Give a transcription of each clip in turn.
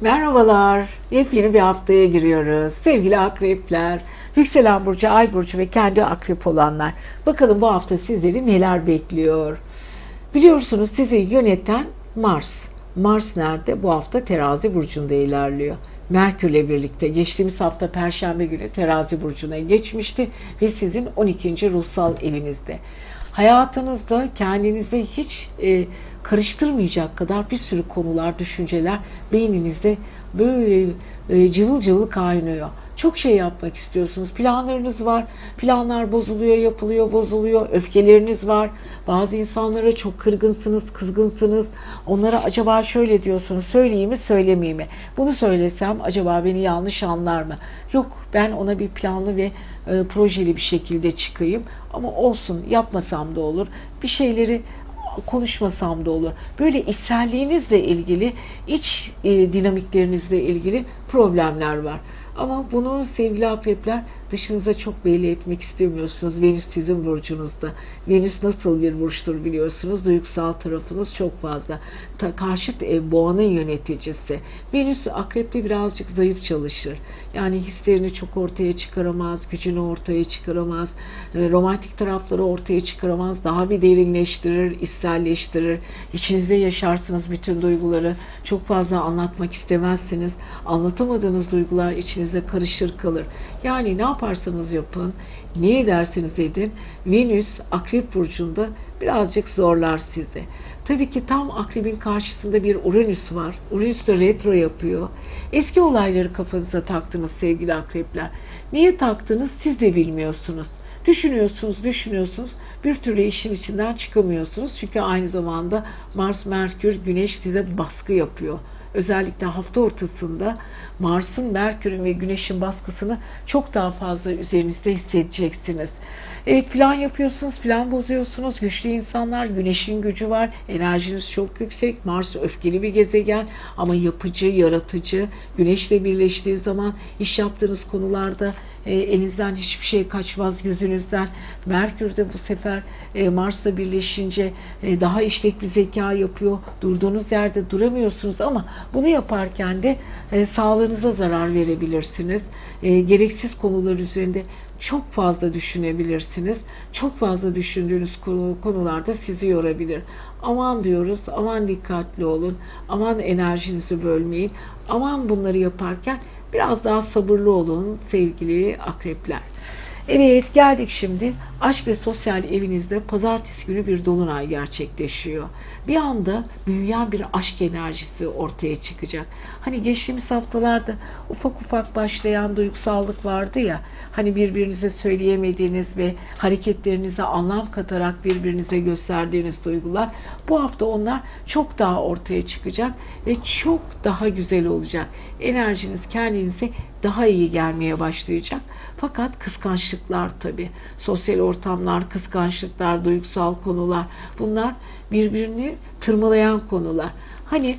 Merhabalar. Yepyeni bir haftaya giriyoruz. Sevgili akrepler, yükselen burcu, ay burcu ve kendi akrep olanlar. Bakalım bu hafta sizleri neler bekliyor? Biliyorsunuz sizi yöneten Mars. Mars nerede? Bu hafta terazi burcunda ilerliyor. Merkürle birlikte geçtiğimiz hafta Perşembe günü terazi burcuna geçmişti ve sizin 12. ruhsal evinizde. Hayatınızda kendinize hiç e, karıştırmayacak kadar bir sürü konular, düşünceler beyninizde böyle e, cıvıl cıvıl kaynıyor. Çok şey yapmak istiyorsunuz. Planlarınız var. Planlar bozuluyor, yapılıyor, bozuluyor. Öfkeleriniz var. Bazı insanlara çok kırgınsınız, kızgınsınız. Onlara acaba şöyle diyorsunuz. Söyleyeyim mi, söylemeyeyim mi? Bunu söylesem acaba beni yanlış anlar mı? Yok ben ona bir planlı ve e, projeli bir şekilde çıkayım. Ama olsun yapmasam da olur. Bir şeyleri konuşmasam da olur. Böyle içselliğinizle ilgili, iç e, dinamiklerinizle ilgili problemler var. Ama bunu sevgili akrepler dışınıza çok belli etmek istemiyorsunuz. Venüs sizin burcunuzda. Venüs nasıl bir burçtur biliyorsunuz. Duygusal tarafınız çok fazla. Ta, karşıt ev boğanın yöneticisi. Venüs akrepte birazcık zayıf çalışır. Yani hislerini çok ortaya çıkaramaz, gücünü ortaya çıkaramaz, e, romantik tarafları ortaya çıkaramaz. Daha bir derinleştirir, içselleştirir. İçinizde yaşarsınız bütün duyguları. Çok fazla anlatmak istemezsiniz. Anlatamadığınız duygular içinizde karışır kalır. Yani ne yaparsanız yapın, ne ederseniz edin, Venüs Akrep Burcu'nda birazcık zorlar sizi. Tabii ki tam akrebin karşısında bir Uranüs var. Uranüs de retro yapıyor. Eski olayları kafanıza taktınız sevgili akrepler. Niye taktınız siz de bilmiyorsunuz. Düşünüyorsunuz, düşünüyorsunuz. Bir türlü işin içinden çıkamıyorsunuz. Çünkü aynı zamanda Mars, Merkür, Güneş size baskı yapıyor özellikle hafta ortasında Mars'ın, Merkür'ün ve Güneş'in baskısını çok daha fazla üzerinizde hissedeceksiniz. Evet plan yapıyorsunuz, plan bozuyorsunuz. Güçlü insanlar, Güneş'in gücü var, enerjiniz çok yüksek. Mars öfkeli bir gezegen ama yapıcı, yaratıcı. Güneş'le birleştiği zaman iş yaptığınız konularda e, elinizden hiçbir şey kaçmaz gözünüzden. Merkür de bu sefer e, Mars'la birleşince e, daha işlek bir zeka yapıyor. Durduğunuz yerde duramıyorsunuz ama bunu yaparken de e, sağlığınıza zarar verebilirsiniz. E, gereksiz konular üzerinde çok fazla düşünebilirsiniz. Çok fazla düşündüğünüz konularda sizi yorabilir. Aman diyoruz, aman dikkatli olun, aman enerjinizi bölmeyin, aman bunları yaparken biraz daha sabırlı olun sevgili akrepler. Evet geldik şimdi aşk ve sosyal evinizde pazartesi günü bir dolunay gerçekleşiyor. Bir anda büyüyen bir aşk enerjisi ortaya çıkacak. Hani geçtiğimiz haftalarda ufak ufak başlayan duygusallık vardı ya hani birbirinize söyleyemediğiniz ve hareketlerinize anlam katarak birbirinize gösterdiğiniz duygular bu hafta onlar çok daha ortaya çıkacak ve çok daha güzel olacak. Enerjiniz kendinize daha iyi gelmeye başlayacak. Fakat kıskançlıklar tabi. Sosyal ortamlar, kıskançlıklar, duygusal konular bunlar birbirini tırmalayan konular. Hani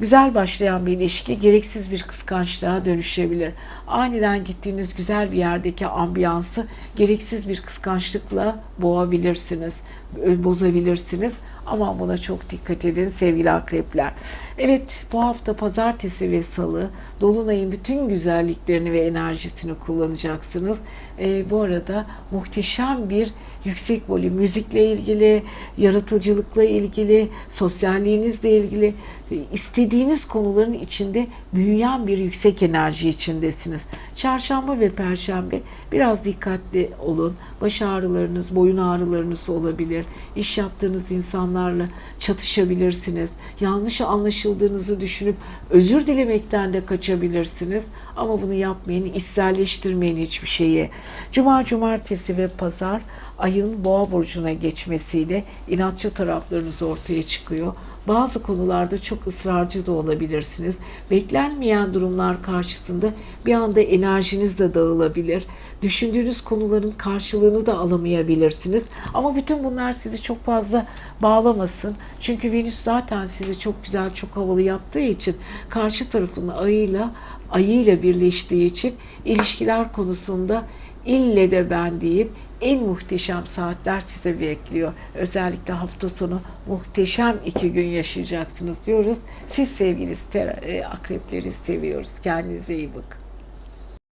güzel başlayan bir ilişki gereksiz bir kıskançlığa dönüşebilir. Aniden gittiğiniz güzel bir yerdeki ambiyansı gereksiz bir kıskançlıkla boğabilirsiniz, bozabilirsiniz. Ama buna çok dikkat edin sevgili akrepler. Evet bu hafta pazartesi ve salı Dolunay'ın bütün güzelliklerini ve enerjisini kullanacaksınız. E, bu arada muhteşem bir yüksek volüm müzikle ilgili, yaratıcılıkla ilgili, sosyalliğinizle ilgili istediğiniz konuların içinde büyüyen bir yüksek enerji içindesiniz. Çarşamba ve perşembe biraz dikkatli olun. Baş ağrılarınız, boyun ağrılarınız olabilir. İş yaptığınız insanlarla çatışabilirsiniz. Yanlış anlaşıldığınızı düşünüp özür dilemekten de kaçabilirsiniz. Ama bunu yapmayın, içselleştirmeyin hiçbir şeyi. Cuma, cumartesi ve pazar ayın boğa burcuna geçmesiyle inatçı taraflarınız ortaya çıkıyor. Bazı konularda çok ısrarcı da olabilirsiniz. Beklenmeyen durumlar karşısında bir anda enerjiniz de dağılabilir. Düşündüğünüz konuların karşılığını da alamayabilirsiniz. Ama bütün bunlar sizi çok fazla bağlamasın. Çünkü Venüs zaten sizi çok güzel, çok havalı yaptığı için karşı tarafın ayıyla ayıyla birleştiği için ilişkiler konusunda ille de ben deyip en muhteşem saatler size bekliyor. Özellikle hafta sonu muhteşem iki gün yaşayacaksınız diyoruz. Siz sevgili e, akrepleri seviyoruz. Kendinize iyi bakın.